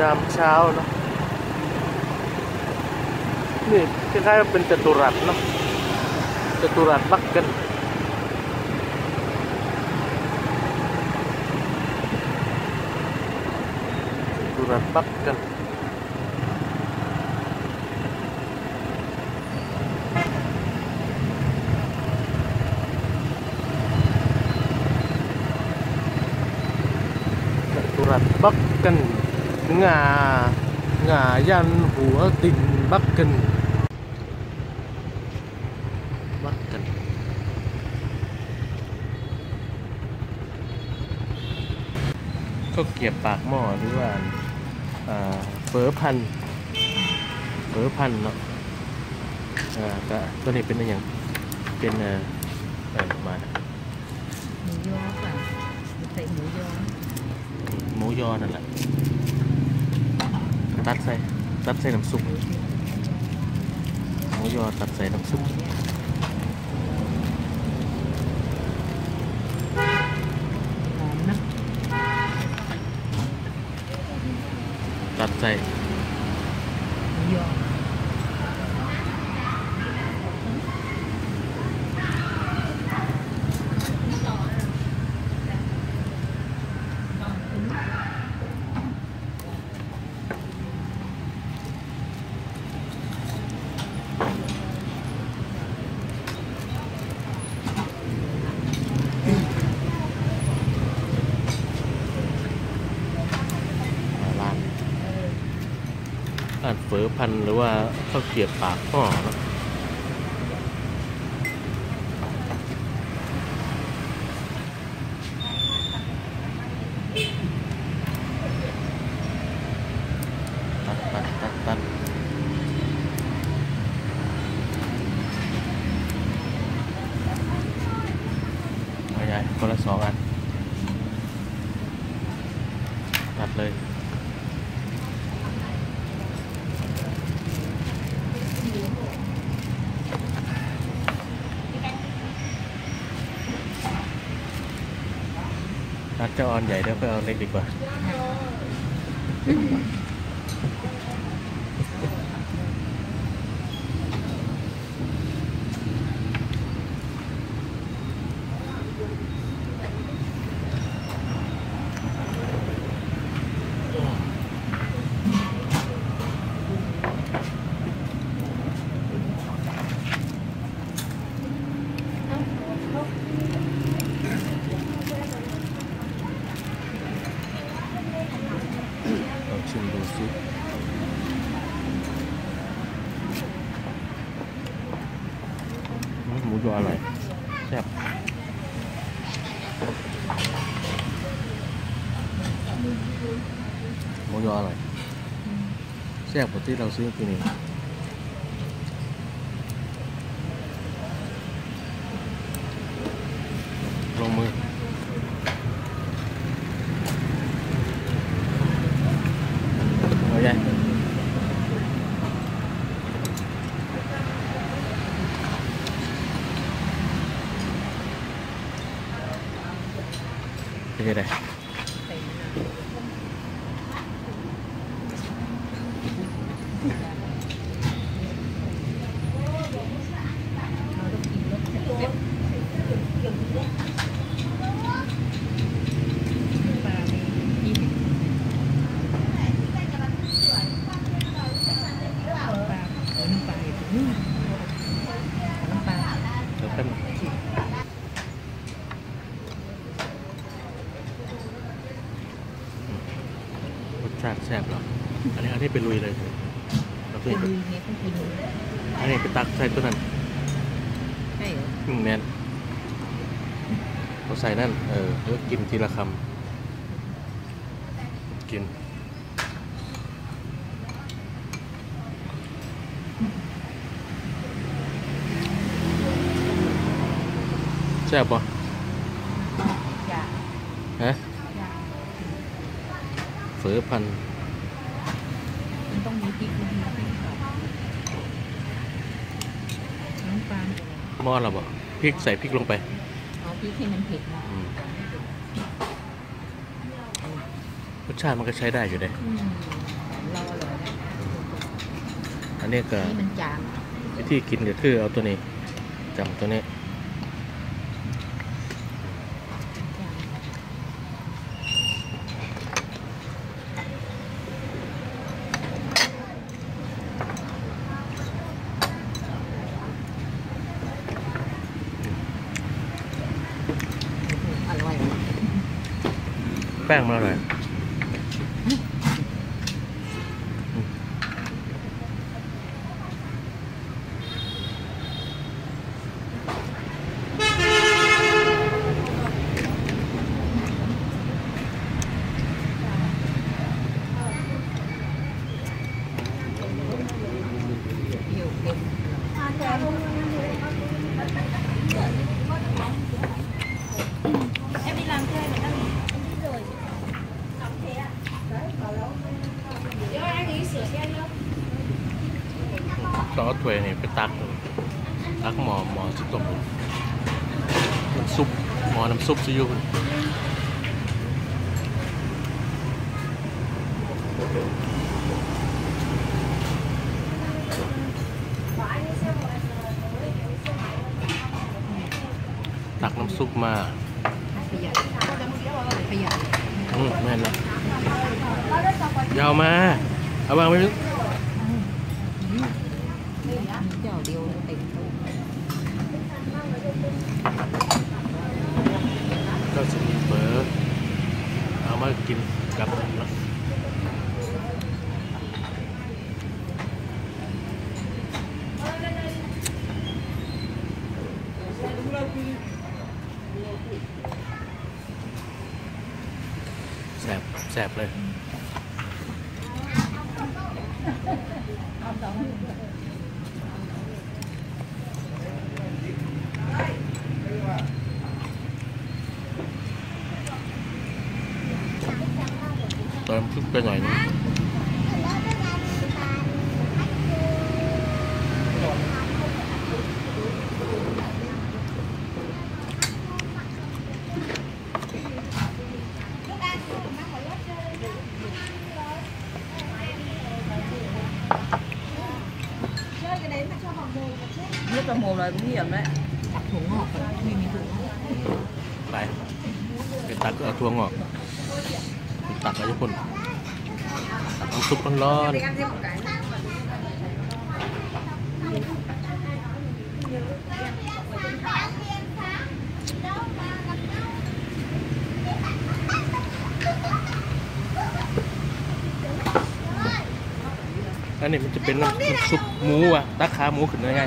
ยามเช้าเนาะนี่คล้ายๆเป็นจตุรัสเนาะจตุรัสบักกันจตุรัสบักกันจตุรัสบักกัน งา งายันหัวติ่งบักกันบักกันก็เก็บปากหม้อหรือว่าอ่าเฟอพันธุ์เฟอพันธุ์เนาะอ่าก็ตัวนี้เป็นอะไรอย่างเป็นเอ่อเอ่อมาหมูยอค่ะใส่หมูยอหมูยอนั่นแหละ tắt xe, tắt xe làm sung mau do tắt xe làm sung tắt xe. ร้านเฟอพันหรือว่าข้าวเกรียบปากห่อนะตัดตัดตัดตัดเอาใหญ่คนละสองอัน ตัดเลย ตัดเจ้าออนใหญ่แล้วไปเอาเล็กดีกว่า Mau nho này Xe một tí đầu xíu kia này. Rồng mưa Rồi đây. दे रहा है รสชาติแซ่บเหรออันนี้อันนี้เป็นลุยเลยเราไปเพิ่งดูเนี่ยต้องกินอันนี้ไปตักใส่ตัวนั้นใช่เหรออืมแน่นเราใส่นั่น เออแล้วกินทีละคำกินแซ่บปะอย่าฮะอย่า เฟอพันมันต้องมีพริกมีพริกก่อนน้ำปลาหม้อเราบ่พริกใส่พริกลงไปเอาพริกให้มันเผ็ดนะอืมรสชาติมันก็ใช้ได้อยู่เลยอืมเราอร่อยนะอันนี้ก็นี่มันจางวิธีกินก็คือเอาตัวนี้จับตัวนี้ จางอร่อย แป้งมาหน่อย ต้องเอาถ้วยนี่ไปตักตักหมอหมอซุปต้มน้ำซุปหมอน้ำซุปซิอยูพุ่นตักน้ำซุปมา ประหยัดประหยัด อืมแม่นแล้วยาวมา เอาวางไว้ มากินกับแสบแสบเลย ยพี่เหี่ยมเลยถั่วงอกไม่มีถั่วงอก ไปไปตักเอาทั่วงอกตักอะไรทุกคนตัก น้ำซุปร้อนๆอันนี้มันจะเป็นน้ำน้ำซุปหมูอะตักขาหมูขึ้นได้ไง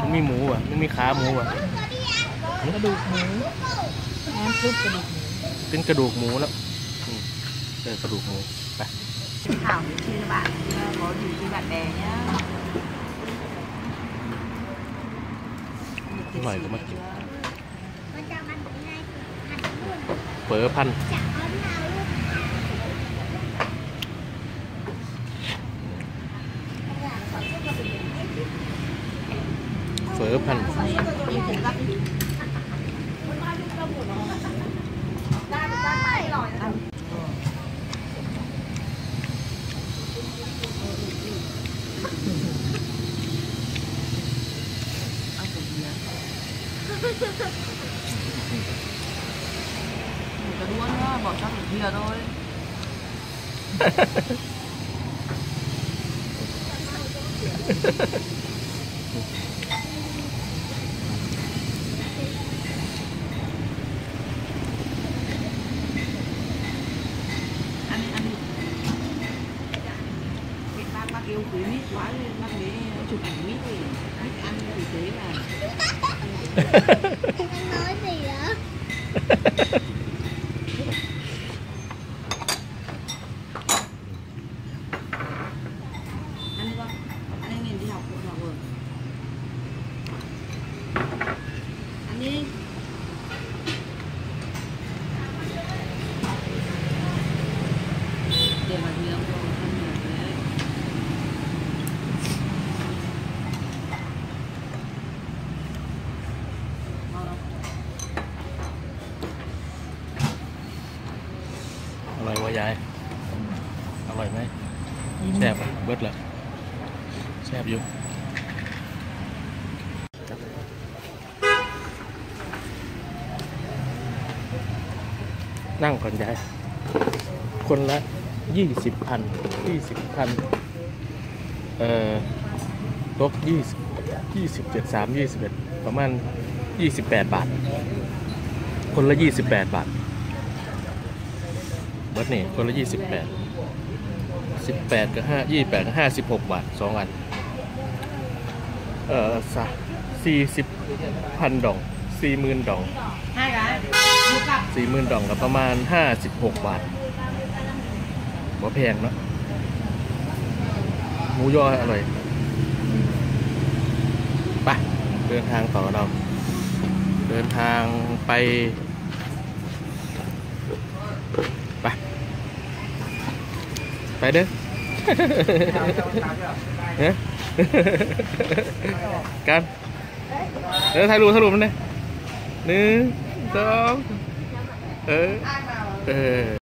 มันมีหมูอะมันมีขาหมูอะกระดูกหมูน้ำซุปกระดูกหมูเป็นกระดูกหมูแล้วอืมเออกระดูกหมู Thảo chia cho bạn có gì cho bạn bè nhé Mời có mất chứ. Phở phanh. Phở phanh. Đừng đua nhá, bỏ cho thử thìa thôi. Ăn ăn cái yêu quý mít quá nên bác chụp ảnh mít thì ăn thì thế là นั่งก่อนยายคนละยี่สิบพันยี่สิบพันเอ่อตกยี่สิบยี่สิบเจ็ดสามยี่สิบเอ็ดประมาณยี่สิบแปดบาท คนละยี่สิบแปดบาทเบิร์ดนี่คนละยี่สิบแปดสิบแปดกับห้ายี่แปดกับห้าสิบหกบาทสองอัน เอ่อสะสี่สิบพันดองสี่หมื่นดองให้กันดูกับ สี่หมื่นดองกับประมาณห้าสิบหกบาทบ่แพงเนาะหมูยออร่อยไปเดินทางต่อเรา เดินทางไปไปไปเด้อเฮ้ยกันเออถ่ายรูปถ่ายรูปมันเลยหนึ่ง đó ừ. ừ.